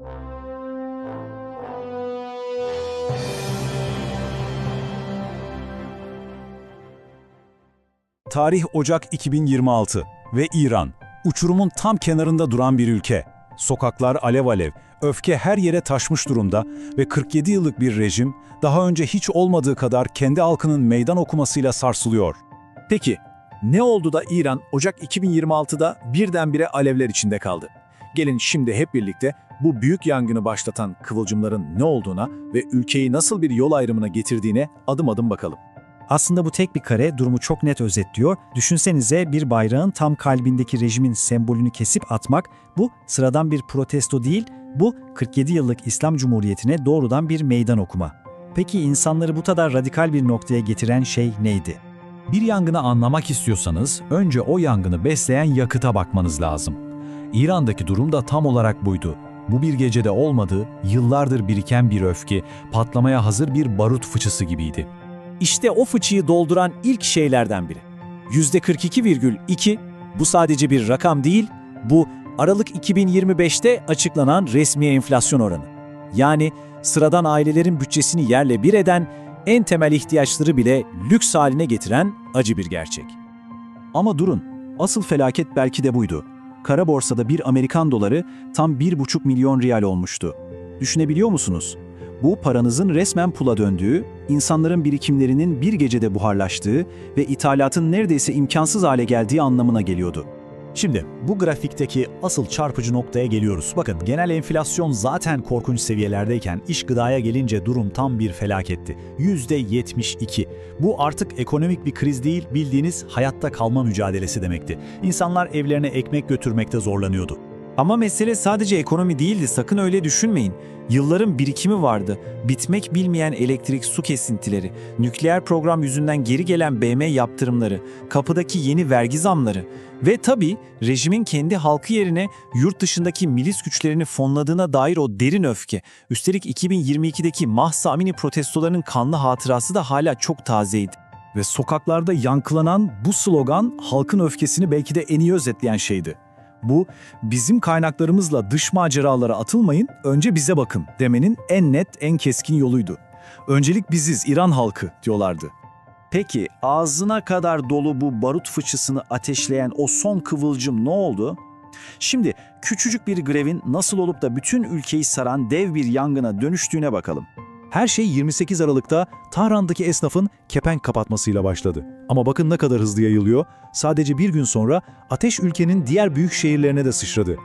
Tarih Ocak 2026 ve İran. Uçurumun tam kenarında duran bir ülke. Sokaklar alev alev, öfke her yere taşmış durumda ve 47 yıllık bir rejim daha önce hiç olmadığı kadar kendi halkının meydan okumasıyla sarsılıyor. Peki, ne oldu da İran Ocak 2026'da birdenbire alevler içinde kaldı? Gelin şimdi hep birlikte bu büyük yangını başlatan kıvılcımların ne olduğuna ve ülkeyi nasıl bir yol ayrımına getirdiğine adım adım bakalım. Aslında bu tek bir kare durumu çok net özetliyor. Düşünsenize bir bayrağın tam kalbindeki rejimin sembolünü kesip atmak, bu sıradan bir protesto değil, bu 47 yıllık İslam Cumhuriyeti'ne doğrudan bir meydan okuma. Peki insanları bu kadar radikal bir noktaya getiren şey neydi? Bir yangını anlamak istiyorsanız önce o yangını besleyen yakıta bakmanız lazım. İran'daki durum da tam olarak buydu. Bu bir gecede olmadı, yıllardır biriken bir öfke, patlamaya hazır bir barut fıçısı gibiydi. İşte o fıçıyı dolduran ilk şeylerden biri. %42,2 bu sadece bir rakam değil, bu Aralık 2025'te açıklanan resmi enflasyon oranı. Yani sıradan ailelerin bütçesini yerle bir eden, en temel ihtiyaçları bile lüks haline getiren acı bir gerçek. Ama durun, asıl felaket belki de buydu. Kara borsada bir Amerikan doları tam 1,5 milyon riyal olmuştu. Düşünebiliyor musunuz? Bu paranızın resmen pula döndüğü, insanların birikimlerinin bir gecede buharlaştığı ve ithalatın neredeyse imkansız hale geldiği anlamına geliyordu. Şimdi bu grafikteki asıl çarpıcı noktaya geliyoruz. Bakın genel enflasyon zaten korkunç seviyelerdeyken iş gıdaya gelince durum tam bir felaketti. %72. Bu artık ekonomik bir kriz değil bildiğiniz hayatta kalma mücadelesi demekti. İnsanlar evlerine ekmek götürmekte zorlanıyordu. Ama mesele sadece ekonomi değildi, sakın öyle düşünmeyin. Yılların birikimi vardı. Bitmek bilmeyen elektrik su kesintileri, nükleer program yüzünden geri gelen BM yaptırımları, kapıdaki yeni vergi zamları ve tabii rejimin kendi halkı yerine yurt dışındaki milis güçlerini fonladığına dair o derin öfke. Üstelik 2022'deki Mahsa Amini protestolarının kanlı hatırası da hala çok tazeydi. Ve sokaklarda yankılanan bu slogan halkın öfkesini belki de en iyi özetleyen şeydi. Bu, bizim kaynaklarımızla dış maceralara atılmayın, önce bize bakın demenin en net, en keskin yoluydu. Öncelik biziz, İran halkı diyorlardı. Peki ağzına kadar dolu bu barut fıçısını ateşleyen o son kıvılcım ne oldu? Şimdi küçücük bir grevin nasıl olup da bütün ülkeyi saran dev bir yangına dönüştüğüne bakalım. Her şey 28 Aralık'ta Tahran'daki esnafın kepenk kapatmasıyla başladı. Ama bakın ne kadar hızlı yayılıyor. Sadece bir gün sonra ateş ülkenin diğer büyük şehirlerine de sıçradı.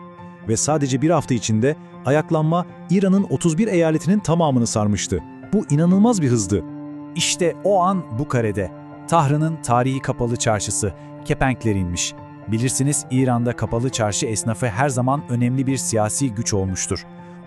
Ve sadece bir hafta içinde ayaklanma İran'ın 31 eyaletinin tamamını sarmıştı. Bu inanılmaz bir hızdı. İşte o an bu karede. Tahran'ın tarihi kapalı çarşısı, kepenkler inmiş. Bilirsiniz İran'da kapalı çarşı esnafı her zaman önemli bir siyasi güç olmuştur.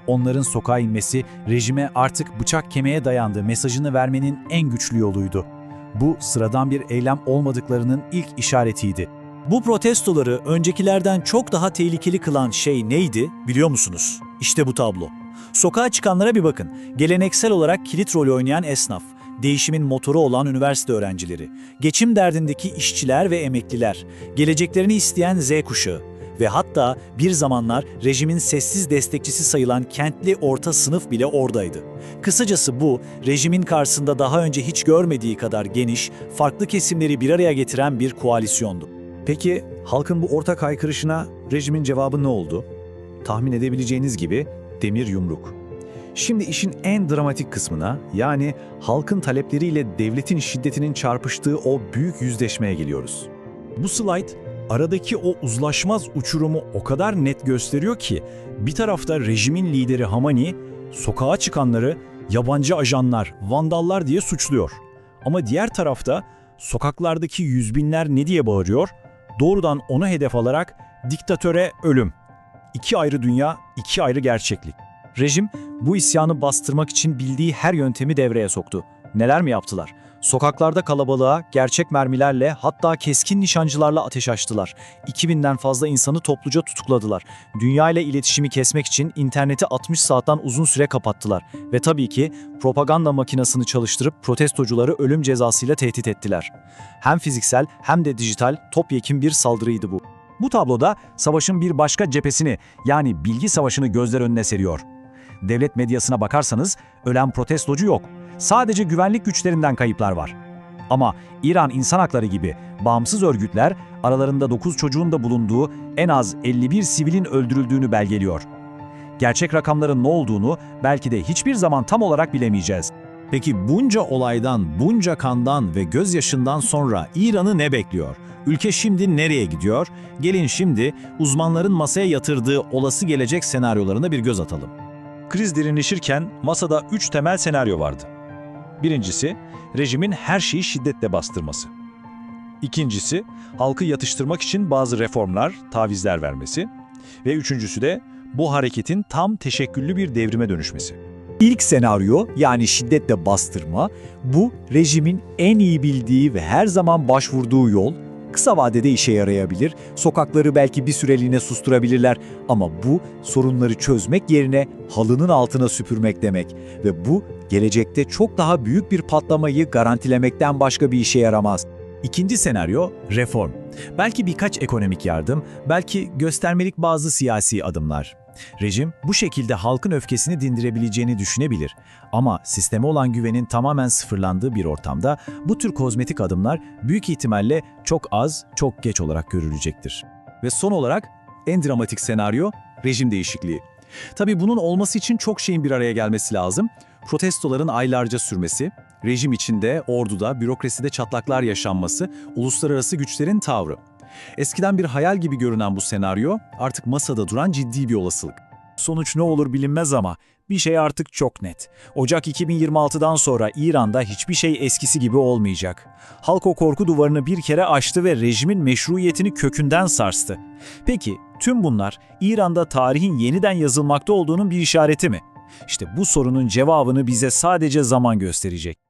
Onların sokağa inmesi rejime artık bıçak kemiğe dayandığı mesajını vermenin en güçlü yoluydu. Bu sıradan bir eylem olmadıklarının ilk işaretiydi. Bu protestoları öncekilerden çok daha tehlikeli kılan şey neydi biliyor musunuz? İşte bu tablo. Sokağa çıkanlara bir bakın. Geleneksel olarak kilit rol oynayan esnaf, değişimin motoru olan üniversite öğrencileri, geçim derdindeki işçiler ve emekliler, geleceklerini isteyen Z kuşağı ve hatta bir zamanlar rejimin sessiz destekçisi sayılan kentli orta sınıf bile oradaydı. Kısacası bu, rejimin karşısında daha önce hiç görmediği kadar geniş, farklı kesimleri bir araya getiren bir koalisyondu. Peki halkın bu ortak haykırışına rejimin cevabı ne oldu? Tahmin edebileceğiniz gibi demir yumruk. Şimdi işin en dramatik kısmına yani halkın talepleriyle devletin şiddetinin çarpıştığı o büyük yüzleşmeye geliyoruz. Bu slide aradaki o uzlaşmaz uçurumu o kadar net gösteriyor ki bir tarafta rejimin lideri Hamani sokağa çıkanları yabancı ajanlar, vandallar diye suçluyor. Ama diğer tarafta sokaklardaki yüz binler ne diye bağırıyor? Doğrudan onu hedef alarak diktatöre ölüm. İki ayrı dünya, iki ayrı gerçeklik. Rejim bu isyanı bastırmak için bildiği her yöntemi devreye soktu. Neler mi yaptılar? Sokaklarda kalabalığa gerçek mermilerle hatta keskin nişancılarla ateş açtılar. 2000'den fazla insanı topluca tutukladılar. Dünya ile iletişimi kesmek için interneti 60 saatten uzun süre kapattılar. Ve tabii ki propaganda makinesini çalıştırıp protestocuları ölüm cezasıyla tehdit ettiler. Hem fiziksel hem de dijital topyekun bir saldırıydı bu. Bu tabloda savaşın bir başka cephesini yani bilgi savaşını gözler önüne seriyor. Devlet medyasına bakarsanız ölen protestocu yok. Sadece güvenlik güçlerinden kayıplar var. Ama İran İnsan Hakları gibi bağımsız örgütler aralarında 9 çocuğun da bulunduğu en az 51 sivilin öldürüldüğünü belgeliyor. Gerçek rakamların ne olduğunu belki de hiçbir zaman tam olarak bilemeyeceğiz. Peki bunca olaydan, bunca kandan ve gözyaşından sonra İran'ı ne bekliyor? Ülke şimdi nereye gidiyor? Gelin şimdi uzmanların masaya yatırdığı olası gelecek senaryolarına bir göz atalım. Kriz derinleşirken masada üç temel senaryo vardı. Birincisi, rejimin her şeyi şiddetle bastırması. İkincisi, halkı yatıştırmak için bazı reformlar, tavizler vermesi. Ve üçüncüsü de bu hareketin tam teşekküllü bir devrime dönüşmesi. İlk senaryo yani şiddetle bastırma, bu rejimin en iyi bildiği ve her zaman başvurduğu yol. Kısa vadede işe yarayabilir, sokakları belki bir süreliğine susturabilirler ama bu sorunları çözmek yerine halının altına süpürmek demek ve bu gelecekte çok daha büyük bir patlamayı garantilemekten başka bir işe yaramaz. İkinci senaryo reform. Belki birkaç ekonomik yardım, belki göstermelik bazı siyasi adımlar. Rejim bu şekilde halkın öfkesini dindirebileceğini düşünebilir. Ama sisteme olan güvenin tamamen sıfırlandığı bir ortamda bu tür kozmetik adımlar büyük ihtimalle çok az, çok geç olarak görülecektir. Ve son olarak en dramatik senaryo rejim değişikliği. Tabii bunun olması için çok şeyin bir araya gelmesi lazım. Protestoların aylarca sürmesi, rejim içinde, orduda, bürokraside çatlaklar yaşanması, uluslararası güçlerin tavrı. Eskiden bir hayal gibi görünen bu senaryo artık masada duran ciddi bir olasılık. Sonuç ne olur bilinmez ama bir şey artık çok net. Ocak 2026'dan sonra İran'da hiçbir şey eskisi gibi olmayacak. Halk o korku duvarını bir kere aştı ve rejimin meşruiyetini kökünden sarstı. Peki tüm bunlar İran'da tarihin yeniden yazılmakta olduğunun bir işareti mi? İşte bu sorunun cevabını bize sadece zaman gösterecek.